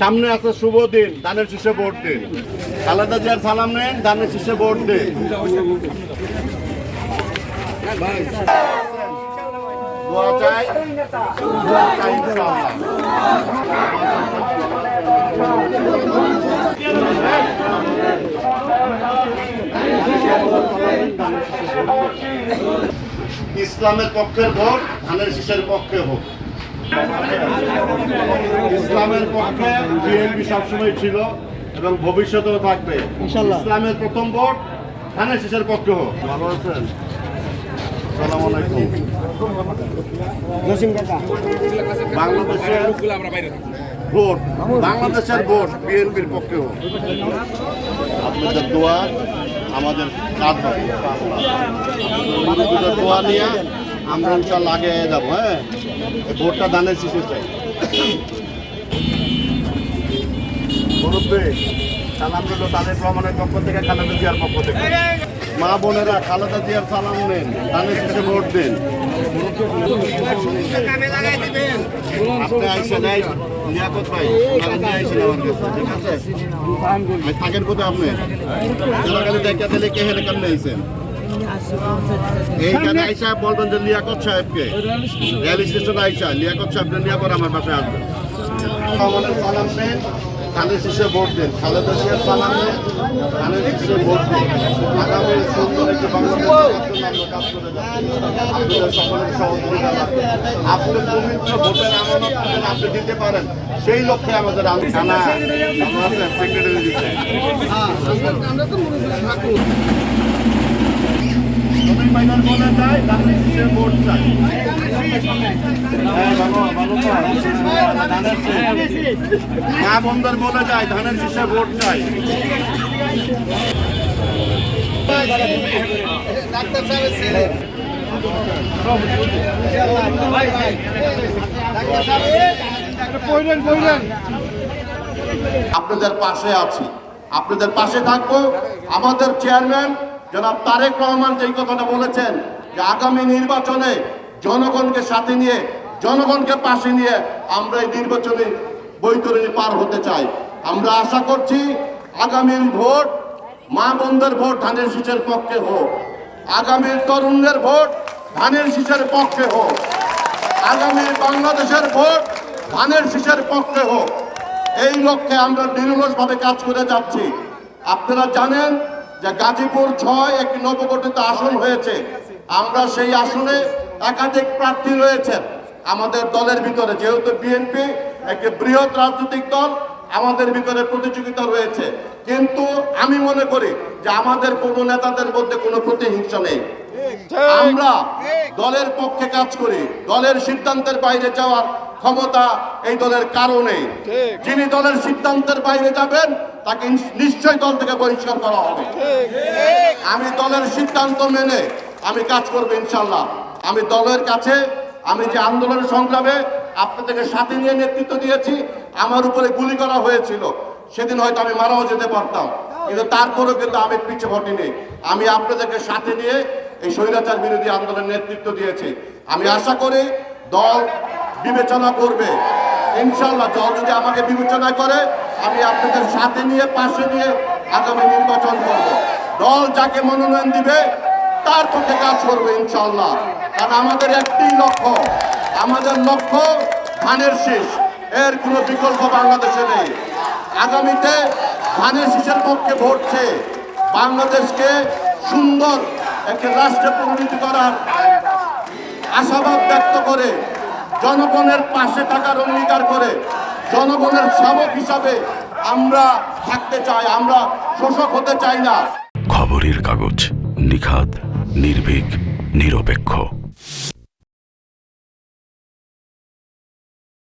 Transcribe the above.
সামনে আছে শুভ দিন ধানের শীষে ভোট দিন। খালেদা জিয়ার সালাম নেন ধানের শীষে ভোট দিন। ইসলামের পক্ষের ভোট, ধানের শীষের পক্ষে হোক ইসলামের পক্ষে বিএনপি সবসময় ছিল এবং ভবিষ্যতেও থাকবে। ইসলামের প্রথম ভোট ধানের শীষের পক্ষে হোক। ভালো আছেন? বাংলাদেশের ভোট বাংলাদেশের ভোট বিএনপির পক্ষে হোক। আপনাদের দোয়া আমাদের কাজ হবে দোয়া নিয়ে আমরা ইনশাল্লাহ আগে যাব হ্যাঁ? ভোটটা দানের শিশু চাই। থেকে থেকে। মা বোনেরা, খালেদা জিয়ার সালাম নেন, দানের শিশু ভোট দিন। আপনি ভাই আইসেন আমার কাছে, ঠিক আছে? থাকেন কোথায় আপনি? কেমনে আইসেন? এইখানে আইসা বলবেন যে লিয়াকত সাহেবকে। রেল স্টেশন আইসা লিয়াকত সাহেবকে নিয়ে পরে আমার পাশে আসবেন। আমাদের সালাম ভোট দেন। খালেদা সালাম শীষে ভোট দেন। আগামী সুন্দর একটি বাংলাদেশের সকলের সহযোগিতা আপনি পবিত্র ভোটের আমানত আপনি দিতে পারেন। সেই লক্ষ্যে আমাদের সেক্রেটারি দিচ্ছে জমির মাইনার বলে যায় চাই বন্ধের বলে যায় ধানের শীষে ভোট চাই। আপনাদের পাশে আছি। আপনাদের পাশে থাকব। আমাদের চেয়ারম্যান জনাব তারেক রহমান যেই কথাটা বলেছেন যে আগামী নির্বাচনে জনগণকে সাথে নিয়ে, জনগণকে পাশে নিয়ে আমরা এই নির্বাচনে বৈতরণী পার হতে চাই। আমরা আশা করছি আগামীর ভোট মা বন্ধের ভোট ধানের শীষের পক্ষে হোক। আগামীর তরুণদের ভোট ধানের শীষের পক্ষে হোক। আগামী বাংলাদেশের ভোট ধানের শীষের পক্ষে হোক। এই লক্ষ্যে আমরা নিরলসভাবে কাজ করে যাচ্ছি। আপনারা জানেন যে গাজীপুর ছয় একটি নবগঠিত আসন হয়েছে। আমরা সেই আসনে একাধিক প্রার্থী রয়েছেন। আমাদের দলের ভিতরে যেহেতু বিএনপি একটি বৃহৎ রাজনৈতিক দল আমাদের ভিতরে প্রতিযোগিতা রয়েছে। কিন্তু আমি মনে করি যে আমাদের কোনো নেতাদের মধ্যে কোনো প্রতিহিংসা নেই। আমরা দলের পক্ষে কাজ করি দলের সিদ্ধান্তের বাইরে যাওয়ার ক্ষমতা এই দলের কারণে। যিনি দলের সিদ্ধান্তের বাইরে যাবেন তাকে নিশ্চয়ই দল থেকে বহিষ্কার করা হবে। আমি দলের সিদ্ধান্ত মেনে আমি কাজ করব ইনশাল্লাহ আমি দলের কাছে আমি যে আন্দোলন সংগ্রামে আপনাদেরকে সাথে নিয়ে নেতৃত্ব দিয়েছি আমার উপরে গুলি করা হয়েছিল। সেদিন হয়তো আমি মারাও যেতে পারতাম। কিন্তু তারপরেও কিন্তু আমি পিছু হটিনি। আমি আপনাদেরকে সাথে নিয়ে এই স্বৈরাচার বিরোধী আন্দোলনের নেতৃত্ব দিয়েছি। আমি আশা করি দল বিবেচনা করবে। ইনশাল্লাহ দল যদি আমাকে বিবেচনা করে, আমি আপনাদের সাথে নিয়ে, পাশে নিয়ে আগামী নির্বাচন করব। দল যাকে মনোনয়ন দিবে, তার পক্ষে কাজ করবে ইনশাল্লাহ কারণ আমাদের একটি লক্ষ্য, আমাদের লক্ষ্য ধানের শীষ। এর কোনো বিকল্প বাংলাদেশে নেই। আগামীতে ধানের শীষের পক্ষে ভোট চেয়ে বাংলাদেশকে সুন্দর একটি রাষ্ট্রে পরিণত করার আশাবাদ ব্যক্ত করে জনগণের পাশে থাকার অঙ্গীকার করে জনগণের শাবক হিসাবে আমরা থাকতে চাই, আমরা শোষক হতে চাই না। খবরের কাগজ নিখাদ, নির্ভীক, নিরপেক্ষ।